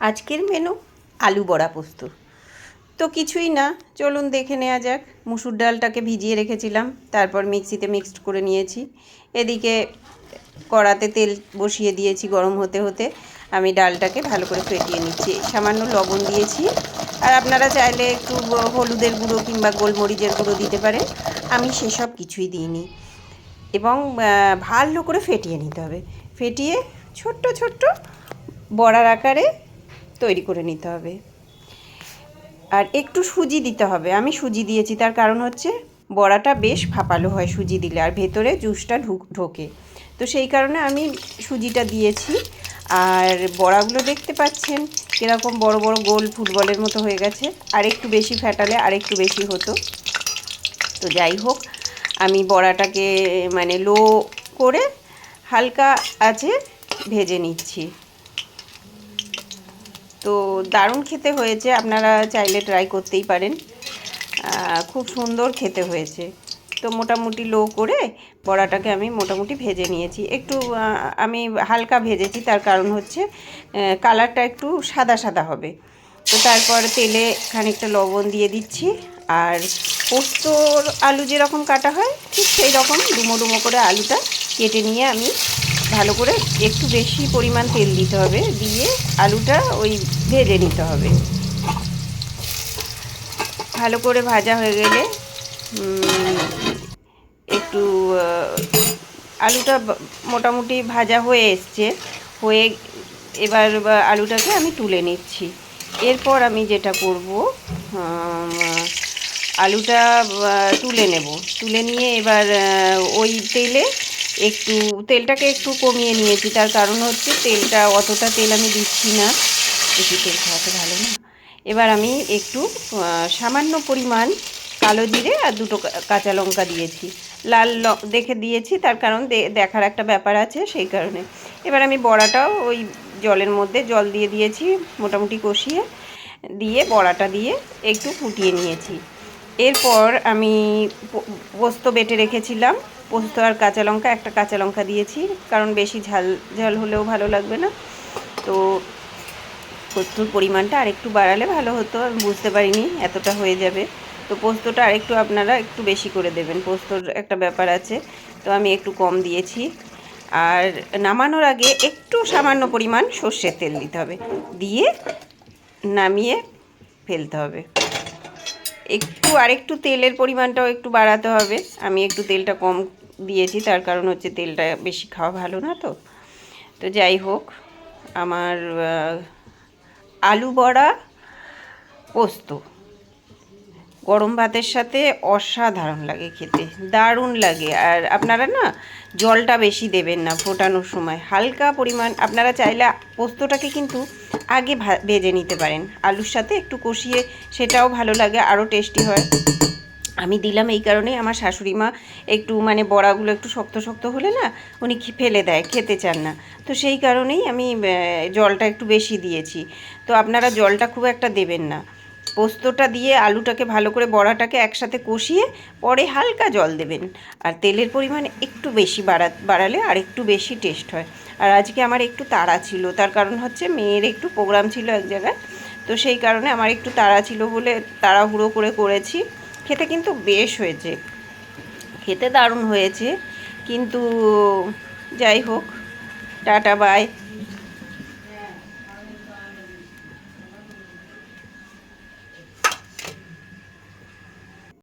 আজকের মেনু আলু বড়া পোস্ত। তো কিছুই না, চলুন দেখে নেওয়া যাক। মুসুর ডালটাকে ভিজিয়ে রেখেছিলাম, তারপর মিক্সিতে মিক্সড করে নিয়েছি। এদিকে কড়াতে তেল বসিয়ে দিয়েছি গরম হতে হতে। আমি ডালটাকে ভালো করে ফেটিয়ে নিচ্ছি। সামান্য লবণ দিয়েছি। আর আপনারা চাইলে একটু হলুদের গুঁড়ো কিংবা গোলমরিচের গুঁড়ো দিতে পারেন। আমি সেসব কিছুই দিইনি। এবং ভালো করে ফেটিয়ে নিতে হবে। ফেটিয়ে ছোট্ট ছোট্ট বড়ার আকারে তৈরি করে নিতে হবে। আর একটু সুজি দিতে হবে। আমি সুজি দিয়েছি, তার কারণ হচ্ছে বড়াটা বেশ ফাঁপালো হয় সুজি দিলে, আর ভেতরে জুসটা ঢুক, ঢোকে। তো সেই কারণে আমি সুজিটা দিয়েছি। আর বড়াগুলো দেখতে পাচ্ছেন, কীরকম বড় বড় গোল ফুটবলের মতো হয়ে গেছে। আর একটু বেশি ফ্যাটালে আর একটু বেশি হতো। তো যাই হোক, আমি বড়াটাকে মানে লো করে হালকা আছে, ভেজে নিচ্ছি। তো দারুণ খেতে হয়েছে, আপনারা চাইলে ট্রাই করতেই পারেন। খুব সুন্দর খেতে হয়েছে। তো মোটামুটি লো করে বড়াটাকে আমি মোটামুটি ভেজে নিয়েছি। একটু আমি হালকা ভেজেছি, তার কারণ হচ্ছে কালারটা একটু সাদা সাদা হবে। তো তারপর তেলে খানিকটা লবণ দিয়ে দিচ্ছি, আর পোস্তর আলু যেরকম কাটা হয়, ঠিক সেই রকম ডুমো ডুমো করে আলুটা কেটে নিয়ে আমি ভালো করে একটু বেশি পরিমাণ তেল দিতে হবে। দিয়ে আলুটা ওই ভেজে নিতে হবে। ভালো করে ভাজা হয়ে গেলে একটু আলুটা মোটামুটি ভাজা হয়ে এসছে। হয়ে এবার আলুটাকে আমি তুলে নিচ্ছি। এরপর আমি যেটা করব আলুটা তুলে নেব। তুলে নিয়ে এবার ওই তেলে একটু, তেলটাকে একটু কমিয়ে নিয়েছি। তার কারণ হচ্ছে তেলটা, অতটা তেল আমি দিচ্ছি না। বেশি তেল খাওয়াতে ভালো না। এবার আমি একটু সামান্য পরিমাণ কালো জিরে আর দুটো কাঁচা লঙ্কা দিয়েছি। লাল দেখে দিয়েছি, তার কারণ দেখার একটা ব্যাপার আছে সেই কারণে। এবার আমি বড়াটাও ওই জলের মধ্যে জল দিয়ে দিয়েছি, মোটামুটি কষিয়ে। দিয়ে বড়াটা দিয়ে একটু ফুটিয়ে নিয়েছি। এরপর আমি পোস্ত বেটে রেখেছিলাম। পোস্ত আর কাঁচা লঙ্কা, একটা কাঁচা লঙ্কা দিয়েছি, কারণ বেশি ঝাল ঝাল হলেও ভালো লাগবে না। তো পোস্তর পরিমাণটা আরেকটু বাড়ালে ভালো হতো, আমি বুঝতে পারিনি এতটা হয়ে যাবে। তো পোস্তটা আরেকটু আপনারা একটু বেশি করে দেবেন, পোস্তর একটা ব্যাপার আছে। তো আমি একটু কম দিয়েছি। আর নামানোর আগে একটু সামান্য পরিমাণ সর্ষের তেল দিতে হবে। দিয়ে নামিয়ে ফেলতে হবে। একটু আরেকটু তেলের পরিমাণটাও একটু বাড়াতে হবে। আমি একটু তেলটা কম দিয়েছি, তার কারণ হচ্ছে তেলটা বেশি খাওয়া ভালো না তো। তো যাই হোক, আমার আলু বড়া পোস্ত। গরম ভাতের সাথে অসাধারণ লাগে খেতে, দারুণ লাগে। আর আপনারা না জলটা বেশি দেবেন না ফোটানোর সময়। হালকা পরিমাণ, আপনারা চাইলে পোস্তটাকে কিন্তু আগে ভেজে নিতে পারেন। আলুর সাথে একটু কষিয়ে সেটাও ভালো লাগে, আরও টেস্টি হয়। আমি দিলাম এই কারণেই আমার শাশুড়ি মা একটু মানে বড়াগুলো একটু শক্ত শক্ত হলে না উনি ফেলে দেয়, খেতে চান না। তো সেই কারণেই আমি জলটা একটু বেশি দিয়েছি। তো আপনারা জলটা খুব একটা দেবেন না। পোস্তটা দিয়ে আলুটাকে ভালো করে বড়াটাকে একসাথে কষিয়ে পরে হালকা জল দেবেন। আর তেলের পরিমাণ একটু বেশি বাড়া, বাড়ালে আর একটু বেশি টেস্ট হয়। আর আজকে আমার একটু তাড়া ছিল, তার কারণ হচ্ছে মেয়ের একটু প্রোগ্রাম ছিল এক জায়গায়। তো সেই কারণে আমার একটু তাড়া ছিল বলে তাড়াহুড়ো করে করেছি। খেতে কিন্তু বেশ হয়েছে। খেতে দারুণ হয়েছে। কিন্তু যাই হোক, টাটা, বাই।